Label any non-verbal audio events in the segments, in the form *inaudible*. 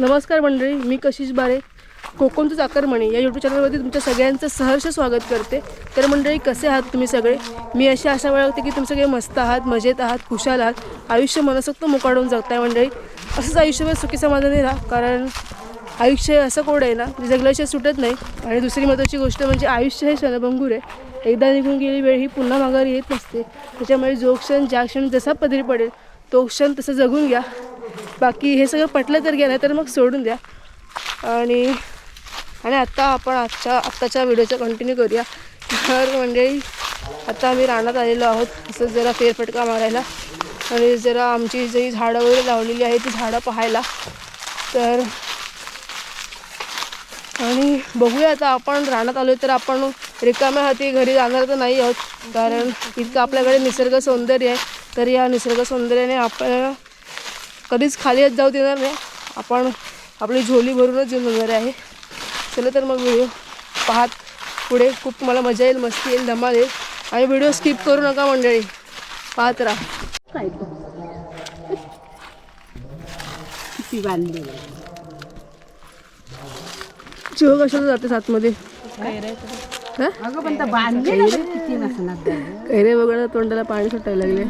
नमस्कार मंडळी मी कशीश बारे कोकणचं चाकरमणी या यूट्यूब चॅनलमध्ये तुमच्या सगळ्यांचं सहर्ष स्वागत करते. तर मंडळी कसे आहात तुम्ही सगळे? मी अशी आशा बाळगते की तुम्ही सगळे मस्त आहात मजेत आहात खुशाल आहात. आयुष्य मनसोक्त मोकाडून जगताय मंडळी. असंच आयुष्यभर सुखी समाधानी राहा कारण आयुष्य असं कोड आहे ना जे जगल्याशिवाय सुटत नाही. आणि दुसरी महत्त्वाची गोष्ट म्हणजे आयुष्य हे क्षणभंगूर आहे. एकदा निघून गेली वेळ ही पुन्हा माघारी येत नसते. त्याच्यामुळे जो क्षण ज्या क्षण जसा पदरी पडेल तो क्षण तसं जगून घ्या. बाकी हे सगळं पटलं तर गेलं तर मग सोडून द्या. आणि आणि आत्ता आपण आजच्या आत्ताच्या व्हिडिओचा कंटिन्यू करूया. तर म्हणजे मंडळी आत्ता आम्ही रानात आलेलो आहोत. असं जरा फेरफटका मारायला. आणि जरा आमची जी झाडं वगैरे लावलेली आहेत ती झाडं पाहायला. तर आणि बघूया आता आपण रानात आलो तर आपण रिकाम्या हाती घरी जाणार तर नाही आहोत. कारण इतकं आपल्याकडे निसर्ग सौंदर्य आहे. तर या निसर्ग सौंदर्याने आपल्याला कधीच खाली जाऊ देणार नाही. आपण आपली झोली भरूनच येऊन जाणार आहे. चला तर मग व्हिडिओ पाहत पुढे. खूप मला मजा येईल मस्ती येईल धमाल येईल. आणि व्हिडिओ स्किप करू नका मंडळी. पाहत राहा. किती बांधली. चिव कशाला जाते नसणार कैरे. वगैरे तोंडाला पाणी सुटायला लागले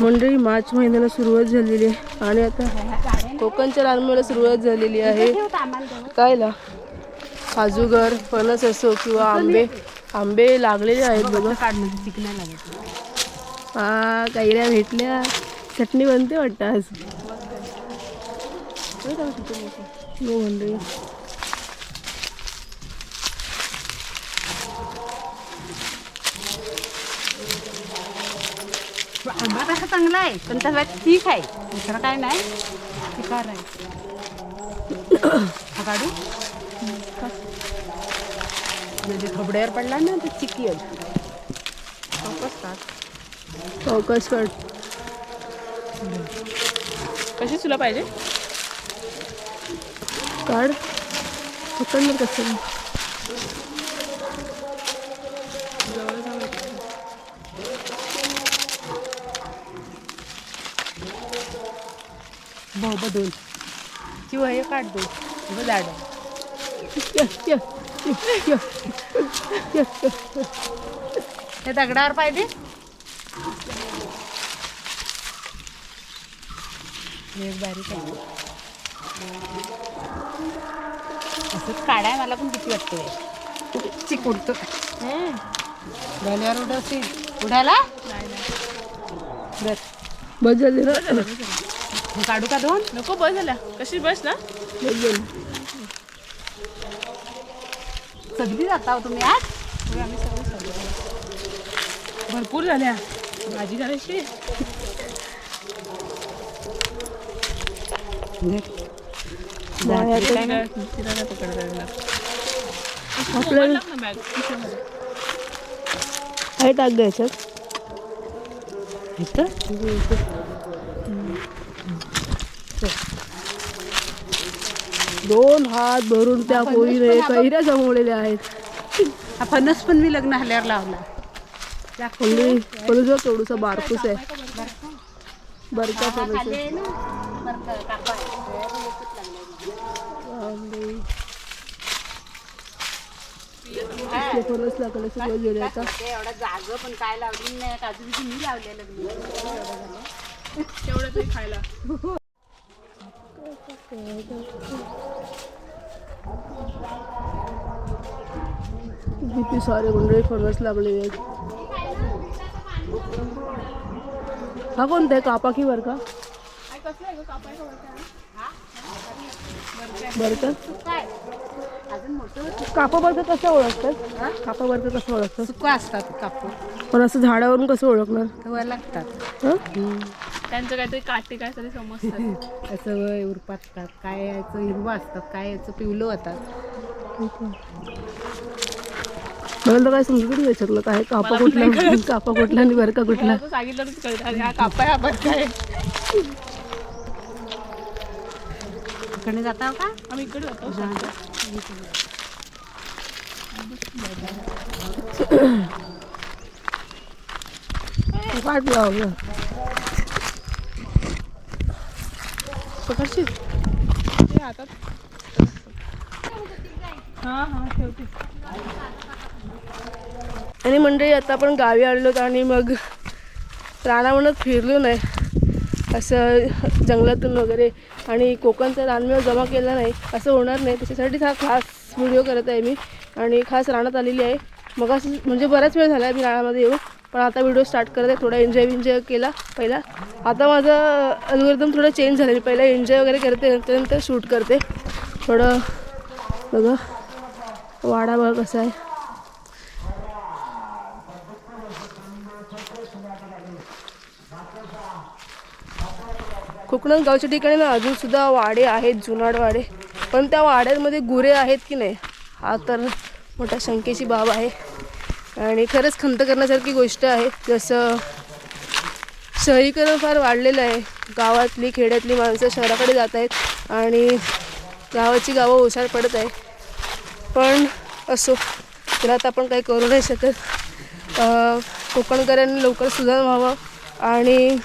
मंडळी मार्च महिन्याला सुरुवात झालेली आहे. आणि आता कोकणच्या रानमेला सुरुवात झालेली आहे. कायला? काजूगर फणस असो किंवा आंबे. आंबे लागलेले आहेत बघा. हा कैऱ्या भेटल्या. चटणी बनते वाटतं आज. हो मंडळी. तसा चांगला आहे पण तसा ठीक आहे. दुसरं काय नाही. चिकार आहे. *coughs* हा काढू. म्हणजे खबड्यावर पडला ना तर चिकी आहे चौकस काढ कशी तुला पाहिजे? काढ. कसं? बदल. किंवा हे काढ दो बघ झाड. हे दगडावर पाहिजे एक बारीक आहे. असंच काढाय मला पण किती वाटते चिक उडतो झाल्यावर उडवशील उडाला? बर बस. झाली ना? हे काढू का दोन? नको बस झाल्या कशी बस ना? झाली सगळी जाता हो तुम्ही आज? भरपूर झाल्या. भाजी करायची. नाही, आता काय? नाही तिला नाही पकडता येणार. आपल्याला टाक ना बॅग खिशामध्ये. आहे टाक द्यायच्यात दोन हात भरून त्या पोरीने कैऱ्या जमवलेल्या आहेत. हा फणस पण मी लग्न झाल्यावर लावला. फणस केवढूसा बारकूस आहे. बरका फणस? फणस लागले सगळं एवढा जाग पण काय लावली नाही. काजू मी लावलेलं तेवढं तरी खायला. किती सारे मंडळी फणस लागलेले आहेत. हा कोणता आहे? कापा की? बरका बरका अजून मोठं कापा बरका कसं ओळखतात? कापा बरका कसं ओळखतात? सुका असतात कापूर पण असं झाडावरून कसं ओळखणार? लागतात. हं? त्यांचं काहीतरी काटे काय तरी समजतात *laughs* असं वय उरपातात काय याचं हिरवं असतात काय याचं पिवलं होतात. मला तर काय समजत नाही याच्यातलं काय. कापा कुठला? *laughs* कापा कुठला आणि बरका कुठला? मला तर कळतं. अरे हा कापाय हा बरं काय इकडे जाता का? आम्ही इकडे जातो. काढ *coughs* लावलं पकडशील ते हातात हां हां ठेवते. आणि मंडळी आता आपण गावी आलेलो आणि मग रानावनात फिरलो नाही. असं जंगलातून वगैरे आणि कोकणचा रानमेळ जमा केला नाही. असं होणार नाही. त्याच्यासाठीच हा खास व्हिडिओ करत आहे मी. आणि खास रानात आलेली आहे. मग असं म्हणजे बराच वेळ झाला आहे मी रानामध्ये येऊ पण आता व्हिडिओ स्टार्ट करत आहे. थोडा एन्जॉय विन्जॉय केला पहिला. आता माझं अल्गोरिदम थोडं चेंज झालं मी पहिला एन्जॉय वगैरे करते नंतर नंतर शूट करते. थोडं बघा. वाडा बघा कसा आहे. कोकणात गावच्या ठिकाणी ना अजूनसुद्धा वाडे आहेत जुनाड वाडे. पण त्या वाड्यांमध्ये गुरे आहेत की नाही? हा तर मोठ्या शंकेची बाब आहे. आणि खरंच खंत करण्यासारखी गोष्ट आहे. जसं शहरीकरण फार वाढलेलं आहे. गावातली खेड्यातली माणसं शहराकडे जात आहेत आणि गावाची गावं ओसाड पडत आहे पण असो तर आता आपण काही करू नाही शकत. कोकणकरांनी लवकर सुधार व्हावं आणि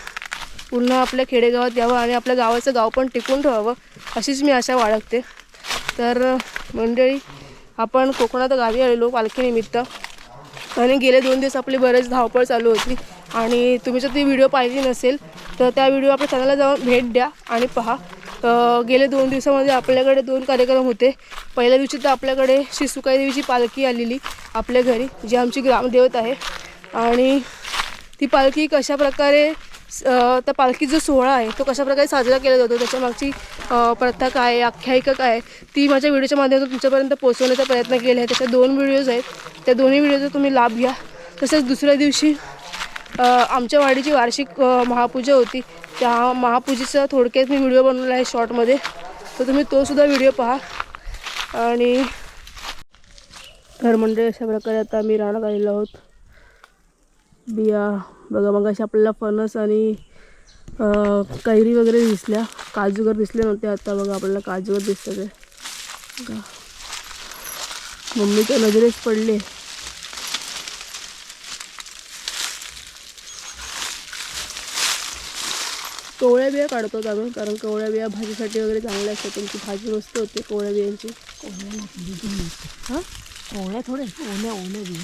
पुन्हा आपल्या खेडेगावात यावं आणि आपल्या गावाचं गाव पण टिकून ठेवावं अशीच मी आशा बाळगते. तर मंडळी आपण कोकणात गावी आलेलो पालखीनिमित्त. आणि गेले दोन दिवस आपली बरेच धावपळ चालू होती. आणि तुम्ही जर ती व्हिडिओ पाहिली नसेल तर त्या व्हिडिओ आपल्या चॅनलला जाऊन भेट द्या आणि पहा. गेले दोन दिवसामध्ये आपल्याकडे दोन कार्यक्रम होते. पहिल्या दिवशी तर आपल्याकडे श्री देवीची पालखी आलेली आपल्या घरी जी आमची ग्रामदेवत आहे. आणि ती पालखी कशा प्रकारे त्या पालखीचा जो सोहळा आहे तो कशाप्रकारे साजरा केला जातो त्याच्या मागची प्रथा काय आख्यायिका काय आहे ती माझ्या व्हिडिओच्या माध्यमातून तुमच्यापर्यंत पोहोचवण्याचा प्रयत्न केला आहे. त्याच्या दोन व्हिडिओज आहेत. त्या दोन्ही व्हिडिओचा तुम्ही लाभ घ्या. तसेच दुसऱ्या दिवशी आमच्या वाडीची वार्षिक महापूजा होती. त्या महापूजेचा थोडक्यात मी व्हिडिओ बनवला आहे शॉर्टमध्ये. तर तुम्ही तोसुद्धा व्हिडिओ पहा. आणि घरमंडळी अशा प्रकारे आता आम्ही राहण्यात आलेलो आहोत. बिया बघा मग अशा आपल्याला फणस आणि कैरी वगैरे दिसल्या. काजूगर दिसले नव्हते आता बघा आपल्याला काजूगर दिसतात आहे बघा. मम्मीच्या नजरेच पडले. कवळ्या बिया काढतो आम्ही कारण कवळ्या बिया भाजीसाठी वगैरे चांगल्या असतात. त्यांची भाजी मस्त होते कवळ्या बियांची. हां? ओल्या थोडे ओल्या ओल्या बी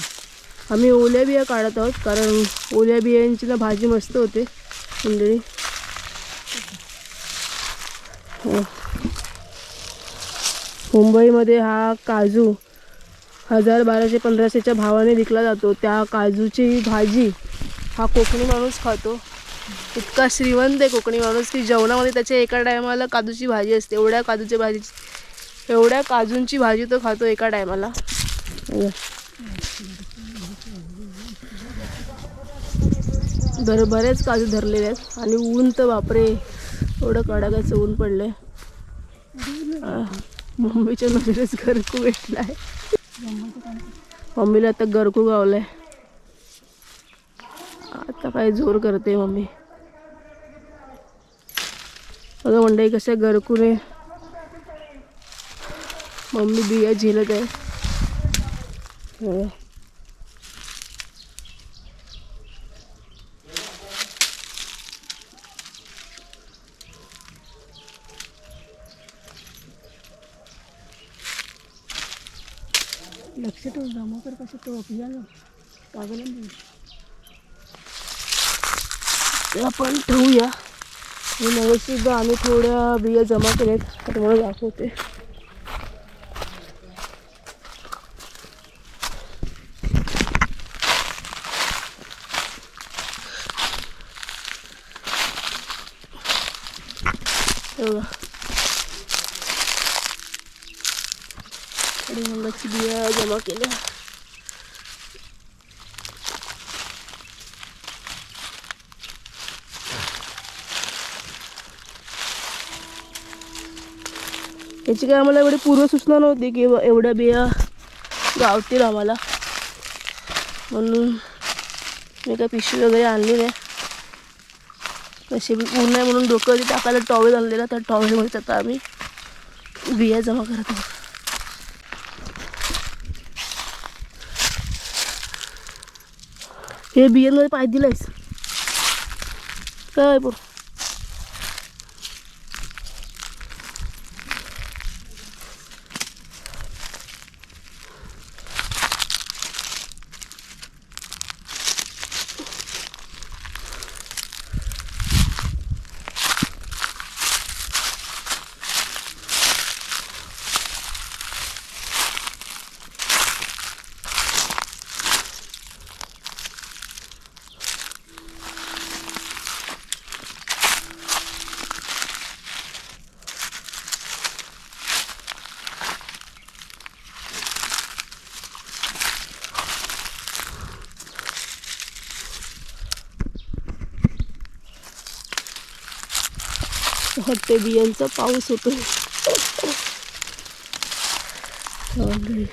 आम्ही ओल्या बिया काढत आहोत कारण ओल्या बियांची ना भाजी मस्त होते मंडळी. हो. मुंबईमध्ये हा काजू हजार बाराशे पंधराशेच्या भावाने विकला जातो. त्या काजूची भाजी हा कोकणी माणूस खातो. इतका श्रीमंत आहे कोकणी माणूस की जेवणामध्ये त्याच्या एका टायमाला काजूची भाजी असते. एवढ्या काजूच्या भाजी एवढ्या काजूंची भाजी तो खातो एका टायमाला. धर बरेच काजू धरलेले आहेत. आणि ऊन तर बापरे एवढं कडाकाचं ऊन पडलंय. आहे मम्मीच्या नजरेच गरकू भेटला आहे मम्मीला आता गरकू गावलाय. आता काय जोर करते मम्मी. बघा मंडळी कशा गरकूने मम्मी बिया झेलत आहे. लक्ष ठेवून जमा कर कसं तो आपल्याला कागद ते आपण ठेवूया. आणि मग आम्ही थोड्या बिया जमा केल्यात तर तुम्हाला दाखवते. हे आणि कढीमंगाची बिया जमा केल्या. याची काय आम्हाला एवढी पूर्वसूचना नव्हती की एवढ्या बिया गावतील आम्हाला. म्हणून मी काय पिशवी वगैरे आणली नाही. नशीब ऊन नाही म्हणून डोकं टाकायला टॉवेल आणलेला त्या टॉवेलमध्ये आता आम्ही बिया जमा करत आहोत. हे बियांमध्ये पाय दिलायस काय बरं nagtabi yan sa pauso to. Sabi.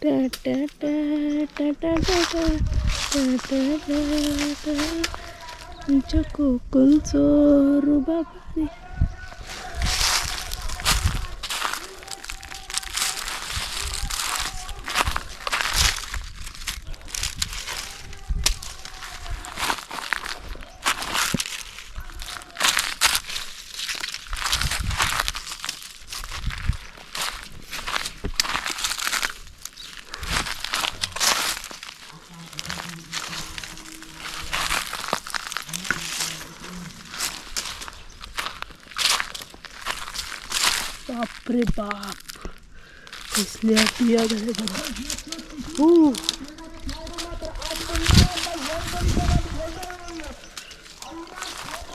ta ta ta ta ta ta ta ta. da da da अरे बाप. इसने किया जाएगा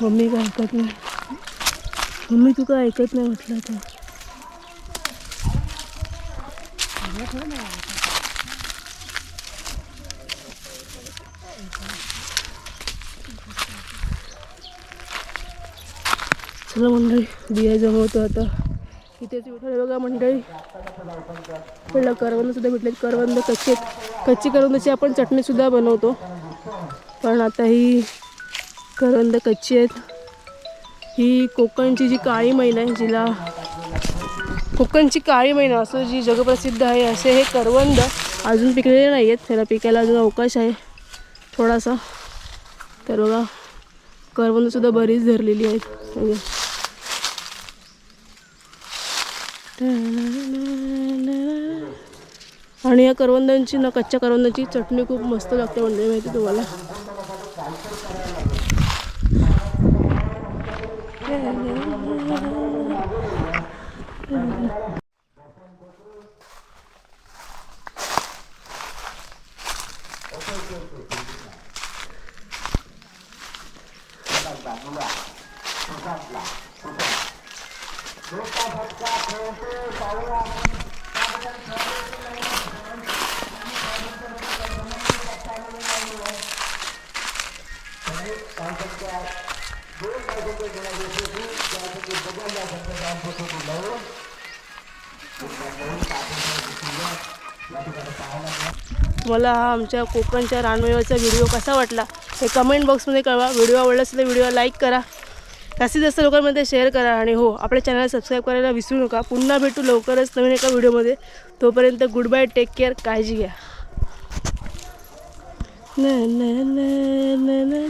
मम्मी काय ऐकत नाही. मम्मी तू काय ऐकत नाही म्हटलं तर चला मंडळी बिया जमवतो आता इथेच विठ्ठल बघा मंडळी. आपल्याला करवंद सुद्धा भेटले. करवंद कच्चे कच्ची करवंदाची आपण चटणीसुद्धा बनवतो. पण आता ही करवंद कच्ची आहेत. ही कोकणची जी काळी मैना आहे जिला कोकणची काळी मैना असं जी जगप्रसिद्ध आहे असे हे करवंद अजून पिकलेले नाही आहेत. त्याला पिकायला अजून अवकाश आहे. थोडासा. तर बघा करवंदसुद्धा बरीच धरलेली आहेत म्हणजे आणि या करवंदांची ना कच्च्या करवंदाची चटणी खूप मस्त लागते म्हणजे माहिती तुम्हाला. मला हा आमच्या कोकणच्या रानमेव्याचा व्हिडिओ कसा वाटला हे कमेंट बॉक्समध्ये कळवा. व्हिडिओ आवडला असेल तर व्हिडिओ लाईक करा. जास्तीत जास्त लोकांमध्ये शेअर करा आणि हो आपल्या चॅनल सबस्क्राईब करायला विसरू नका पुन्हा भेटू लवकरच नवीन एका व्हिडिओमध्ये तोपर्यंत गुड बाय टेक केअर काळजी घ्या na na na na